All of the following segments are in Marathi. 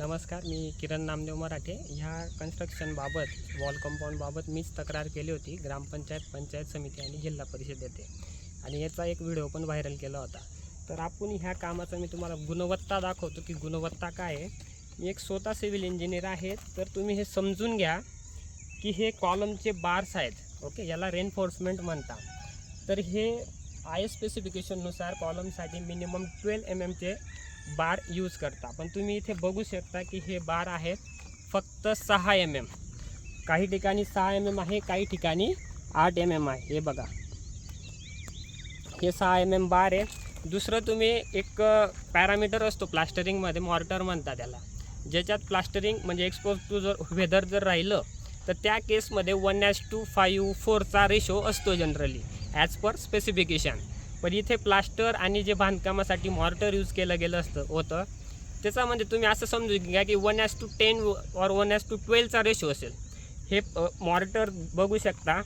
नमस्कार मी किरण नामदेव मराठे. ह्या कन्स्ट्रक्शनबाबत वॉल कंपाऊंडबाबत मीच तक्रार केली होती. ग्रामपंचायत पंचायत समिती आणि जिल्हा परिषद येथे. आणि याचा एक व्हिडिओ पण व्हायरल केला होता. तर आपण ह्या कामाचा मी तुम्हाला गुणवत्ता दाखवतो की गुणवत्ता काय आहे. मी एक स्वतः सिव्हिल इंजिनियर आहे. तर तुम्ही हे समजून घ्या की हे कॉलमचे बार्स आहेत. ओके याला रेनफोर्समेंट म्हणतात. तर हे आय एस स्पेसिफिकेशननुसार कॉलमसाठी मिनिमम ट्वेल्व एम एमचे बार यूज करता. पण तुम्ही इथे बघू शकता की हे बार आहेत फक्त सहा एम एम काही ठिकाणी सहा एम एम आहे काही ठिकाणी आठ एम एम आहे. हे बघा. हे सहा एम एम बार आहे दुसरं तुम्ही एक पॅरामीटर असतो प्लास्टरिंगमध्ये मॉर्टर म्हणता त्याला. ज्याच्यात प्लास्टरिंग म्हणजे एक्सपोज टू जर वेदर जर राहिलं तर त्या केसमध्ये वन ॲज टू फाईव्ह फोरचा रेशो असतो जनरली ॲज पर स्पेसिफिकेशन पण इथे प्लास्टर आणि जे बांधकामासाठी मॉर्टर यूज केलं गेलं असतं होतं. त्याचा म्हणजे तुम्ही असं समजू घ्या की वन ॲज टू टेन और वन ॲज टू ट्वेल्वचा रेशो असेल. हे मॉर्टर बघू शकता.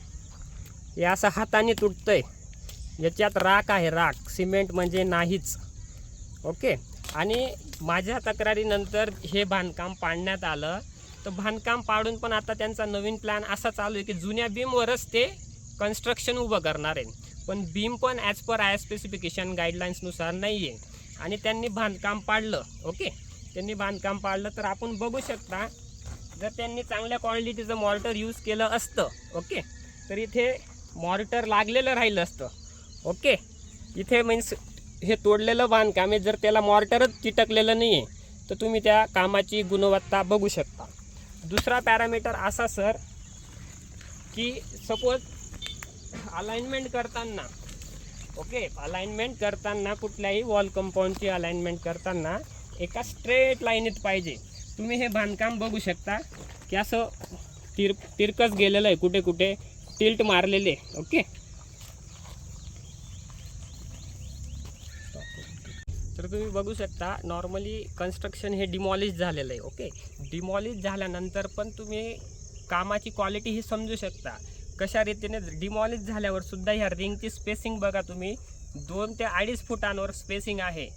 हे असं हाताने तुटतं आहे याच्यात राख आहे राख. सिमेंट म्हणजे नाहीच. ओके? आणि माझ्या तक्रारीनंतर हे बांधकाम पाडण्यात आलं. तर बांधकाम पाडून पण आता त्यांचा नवीन प्लॅन असा चालू आहे की जुन्या बीमवरच ते कन्स्ट्रक्शन उभं करणार आहे. पण बीम पण ॲज पर आय स्पेसिफिकेशन गाईडलाईन्सनुसार नाही आहे आणि त्यांनी बांधकाम पाडलं ओके त्यांनी बांधकाम पाडलं तर आपण बघू शकता जर त्यांनी चांगल्या क्वालिटीचं मॉर्टर यूज केलं असतं ओके तर इथे मॉर्टर लागलेलं राहिलं असतं ओके इथे मीन्स हे तोडलेलं बांधकाम आहे जर त्याला मॉर्टरच चिटकलेलं नाही आहे तर तुम्ही त्या कामाची गुणवत्ता बघू शकता. दुसरा पॅरामीटर असा सर की सपोज अलाइनमेंट करताना. ओके अलाइनमेंट करताना कुठल्याही वॉल कंपाऊंडची अलाइनमेंट करताना एका स्ट्रेट लाईनीत पाहिजे. तुम्ही हे बांधकाम बघू शकता की असं तिर तिरकस गेलेलं आहे कुठे कुठे टिल्ट मारलेले ओके तर तुम्ही बघू शकता नॉर्मली कन्स्ट्रक्शन हे डिमॉलिश झालेलं आहे. ओके डिमॉलिश झाल्यानंतर पण तुम्ही कामाची क्वालिटी ही समजू शकता. कशा रीतीने डिमॉलिश झाल्यावर सुद्धा ह्या रिंगची स्पेसिंग बघा तुम्ही. दोन ते अडीच फुटांवर स्पेसिंग आहे.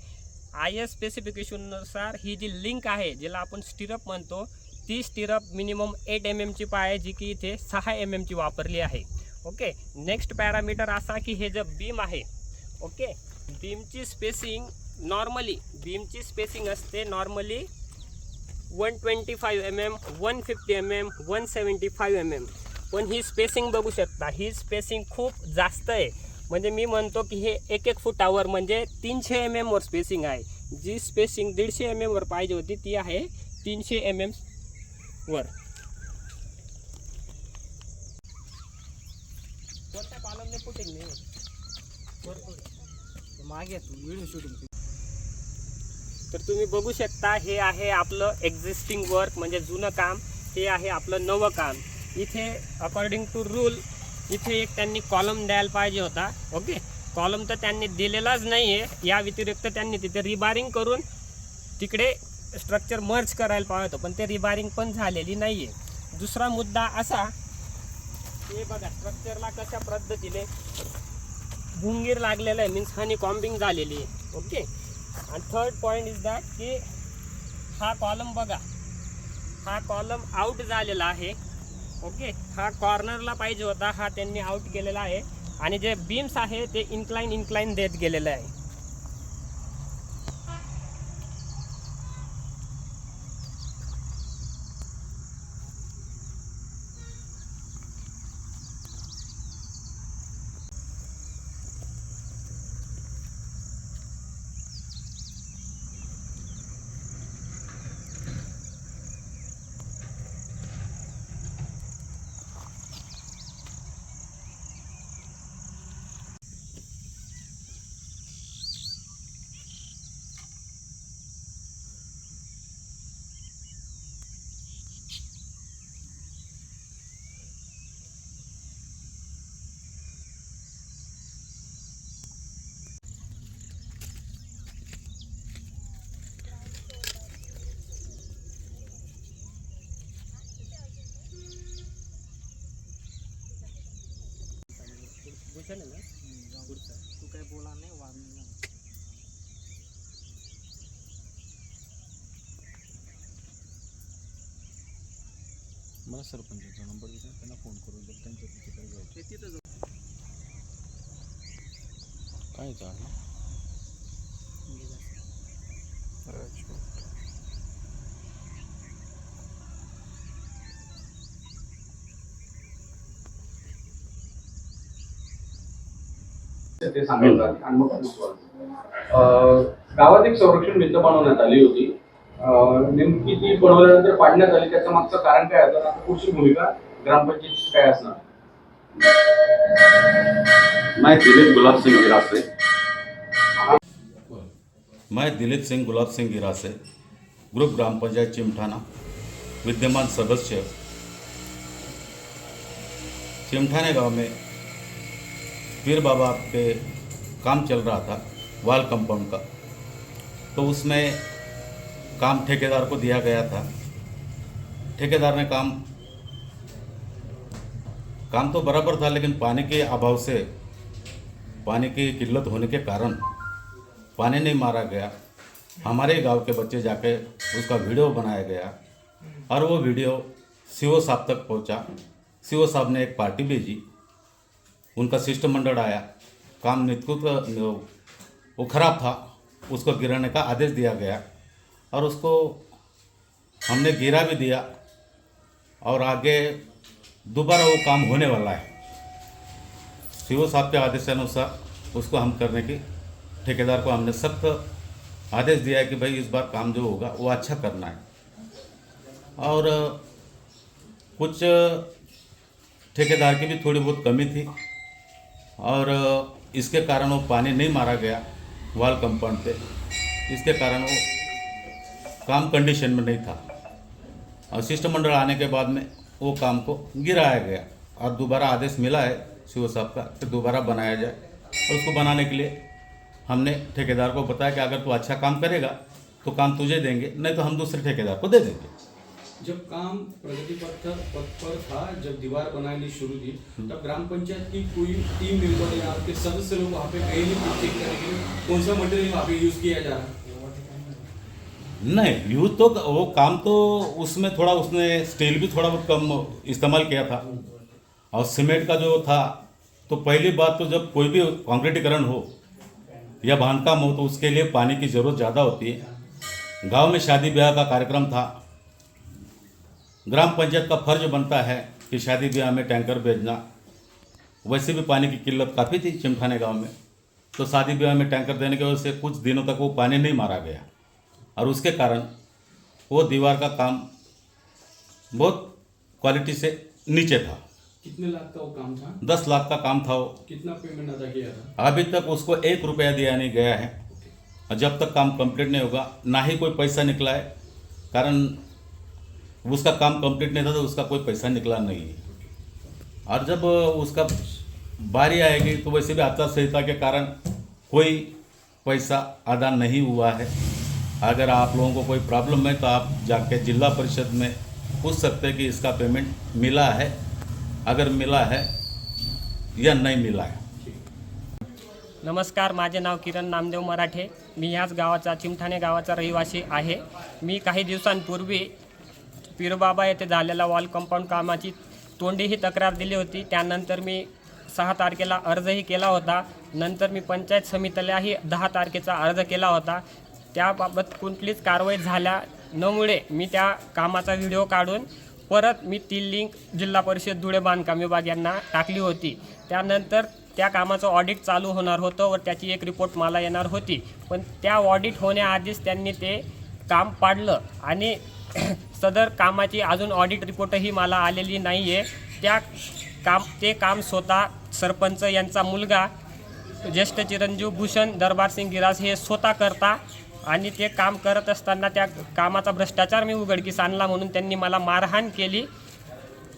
आय एस स्पेसिफिकेशननुसार ही जी लिंक आहे ज्याला आपण स्टिरप म्हणतो ती स्टिरप मिनिमम एट एम एमची पाय जी की इथे सहा एम एमची वापरली आहे. ओके नेक्स्ट पॅरामीटर असा की हे जे बीम आहे ओके बीमची स्पेसिंग नॉर्मली बीमची स्पेसिंग असते normally one twenty five M M one fifty M M one seventy five M M पण ही स्पेसिंग बघू शकता. ही स्पेसिंग खूप जास्त आहे. म्हणजे मी म्हणतो की हे एक एक फुटावर म्हणजे तीनशे एम एमवर स्पेसिंग आहे. जी स्पेसिंग दीडशे एम एमवर पाहिजे होती ती आहे तीनशे एम एम वर. मागे व्हिडिओ शूटिंग तर तुम्ही बघू शकता हे आहे आपलं एक्झिस्टिंग वर्क म्हणजे जुनं काम हे आहे आपलं नवं काम. इथे अकॉर्डिंग टू रूल इथे एक त्यांनी कॉलम द्यायला पाहिजे होता. ओके कॉलम तर त्यांनी दिलेलाच नाही आहे या व्यतिरिक्त त्यांनी तिथे रिबारिंग करून तिकडे स्ट्रक्चर मर्ज करायला पाहिजे होतं. पण ते रिबारिंग पण झालेली नाही आहे दुसरा मुद्दा असा हे बघा स्ट्रक्चरला कशा पद्धतीने भुंगीर लागलेलं आहे मीन्स हानी कॉम्बिंग झालेली आहे. ओके आणि थर्ड पॉईंट इज दॅट की हा कॉलम बघा. हा कॉलम आउट झालेला आहे. ओके? हा कॉर्नरला पाहिजे होता हा त्यांनी आउट केलेला आहे. आणि जे बीम्स आहे ते इन्क्लाइन इन्क्लाइन देत गेलेलं आहे. बुजलं ना? पुढचं तू काय बोला नाही झाला. मला सरपंचाचा नंबर दिला त्यांना फोन करून द्या त्यांच्या तिकडे जायचं. ते तिथं जाऊ. काय ते सांगायचं आणि मग गावात एक संरक्षण भिंत बनवण्यात आली होती. नेमकी ती बनवल्यानंतर पाडण्यात आली. त्याचं मागचं कारण काय होतं? आता पुढची भूमिका ग्रामपंचायतीची काय असणार? मैं दिलीप गुलाब सिंह गिरासे. मैं दिलीप सिंह गुलाब सिंह गिरासे ग्रुप ग्राम पंचायत चिमठाना विद्यमान सदस्य चिमठाने गांव में पीर बाबा पे काम चल रहा था, वाल कंपाउंड का। तो उसमें काम ठेकेदार को दिया गया था। ठेकेदार ने काम काम तो बराबर था, लेकिन पानी के अभाव से, पानी की किल्लत होने के कारण पानी नहीं मारा गया। हमारे गाँव के बच्चे जाके उसका वीडियो बनाया गया और वो वीडियो सीओ साहब तक पहुँचा। सीओ साहब ने एक पार्टी भेजी। उनका शिष्टमंडल आया। काम नेतृत्व वो खराब था। उसको गिराने का आदेश दिया गया और उसको हमने गिरा भी दिया और आगे दोबारा वो काम होने वाला है। सीओ साहब के आदेशानुसार उसको हम करने की, ठेकेदार को हमने सख्त आदेश दिया है कि भाई इस बार काम जो होगा, वो अच्छा करना है। और कुछ ठेकेदार की भी थोड़ी बहुत कमी थी। और इसके कारण वो पानी नहीं मारा गया वाल कंपाउंड पे। इसके कारण वो काम कंडीशन में नहीं था। और शिष्टमंडल आने के बाद में वो काम को गिराया गया और दोबारा आदेश मिला है शिव साहब का कि दोबारा बनाया जाए। और उसको बनाने के लिए हमने ठेकेदार को बताया कि अगर तू अच्छा काम करेगा तो काम तुझे देंगे, नहीं तो हम दूसरे ठेकेदार को दे देंगे। जब काम प्रगति पथ पथ पर था जब दीवार बनानी शुरू थी तब ग्राम पंचायत की कोई टीम मेंबर या आपके सदस्य लोग वहाँ पे गए नहीं चेक करने के लिए? कौन सा मटेरियल वहाँ पे यूज़ किया जा रहा? है नहीं यूज़ तो वो काम तो उसमें थोड़ा उसने स्टील भी थोड़ा बहुत कम इस्तेमाल किया था। और सीमेंट का जो था तो पहली बात तो जब कोई भी कॉन्क्रीटीकरण हो या बांधकाम हो तो उसके लिए पानी की ज़रूरत ज़्यादा होती है। गाँव में शादी ब्याह का कार्यक्रम था ग्राम पंचायत का फ़र्ज़ बनता है कि शादी ब्याह में टैंकर भेजना। वैसे भी पानी की किल्लत काफ़ी थी चिमखाने गाँव में। तो शादी ब्याह में टैंकर देने की वजह से कुछ दिनों तक वो पानी नहीं मारा गया। और उसके कारण वो दीवार का काम बहुत क्वालिटी से नीचे था। कितने लाख का वो काम था? दस लाख का काम था वो। कितना पेमेंट अदा किया था? अभी तक उसको एक रुपया दिया नहीं गया है। और जब तक काम कंप्लीट नहीं होगा ना ही कोई पैसा निकला है। कारण उसका काम कंप्लीट नहीं था तो उसका कोई पैसा निकला नहीं। और जब उसका बारी आएगी तो वैसे भी आचार संहिता के कारण कोई पैसा अदा नहीं हुआ है। अगर आप लोगों को कोई प्रॉब्लम है तो आप जाके जिला परिषद में पूछ सकते हैं कि इसका पेमेंट मिला है। अगर मिला है या नहीं मिला है। नमस्कार माझे नाव किरण नामदेव मराठे. मी ह्याच गावाचा चिमठाणे गावाचा रहिवासी आहे. मी काही दिवसांपूर्वी पीरबाबा येथे झालेल्या वॉल कंपाऊंड कामाची तोंडीही तक्रार दिली होती. त्यानंतर मी सहा तारखेला अर्जही केला होता. नंतर मी पंचायत समितीलाही दहा तारखेचा अर्ज केला होता. त्याबाबत कुठलीच कारवाई झाल्या नमुळे मी त्या कामाचा व्हिडिओ काढून परत मी ती लिंक जिल्हा परिषद धुळे बांधकाम विभाग यांना टाकली होती. त्यानंतर त्या कामाचं ऑडिट चालू होणार होतं व त्याची एक रिपोर्ट मला येणार होती. पण त्या ऑडिट होण्याआधीच त्यांनी ते काम पाडलं आणि सदर कामाची अजून ऑडिट रिपोर्टही मला आलेली नाही आहे त्या काम ते काम स्वतः सरपंच यांचा मुलगा ज्येष्ठ चिरंजीव भूषण दरबारसिंग गिरास हे स्वतः करता आणि ते काम करत असताना त्या कामाचा भ्रष्टाचार मी उघडकीस आणला म्हणून त्यांनी मला मारहाण केली.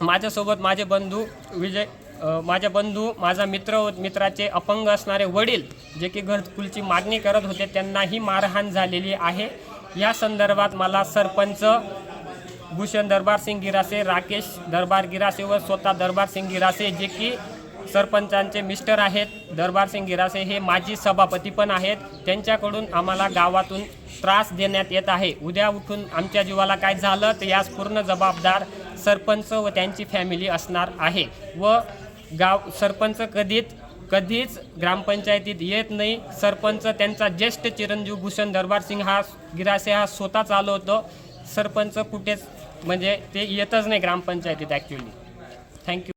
माझ्यासोबत माझे बंधू विजय माझ्या माझे बंधू माझा मित्र व मित्राचे अपंग असणारे वडील जे की घरकुलची मागणी करत होते त्यांनाही मारहाण झालेली आहे. या संदर्भात मला सरपंच भूषण दरबार सिंग गिरासे राकेश दरबार गिरासे व स्वतः दरबार सिंग गिरासे जे की सरपंचांचे मिस्टर आहेत. दरबार सिंग गिरासे हे माजी सभापती पण आहेत. त्यांच्याकडून आम्हाला गावातून त्रास देण्यात येत आहे. उद्या उठून आमच्या जीवाला काय झालं तर यास पूर्ण जबाबदार सरपंच व त्यांची फॅमिली असणार आहे. व गाव सरपंच कधीच कधीच ग्रामपंचायतीत येत नाही. सरपंच त्यांचा ज्येष्ठ चिरंजीव भूषण दरबार सिंग हा गिरासे हा स्वतः चालवतो. सरपंच कुठेच म्हणजे ते येतच नाही ग्रामपंचायतीत ॲक्च्युली थँक्यू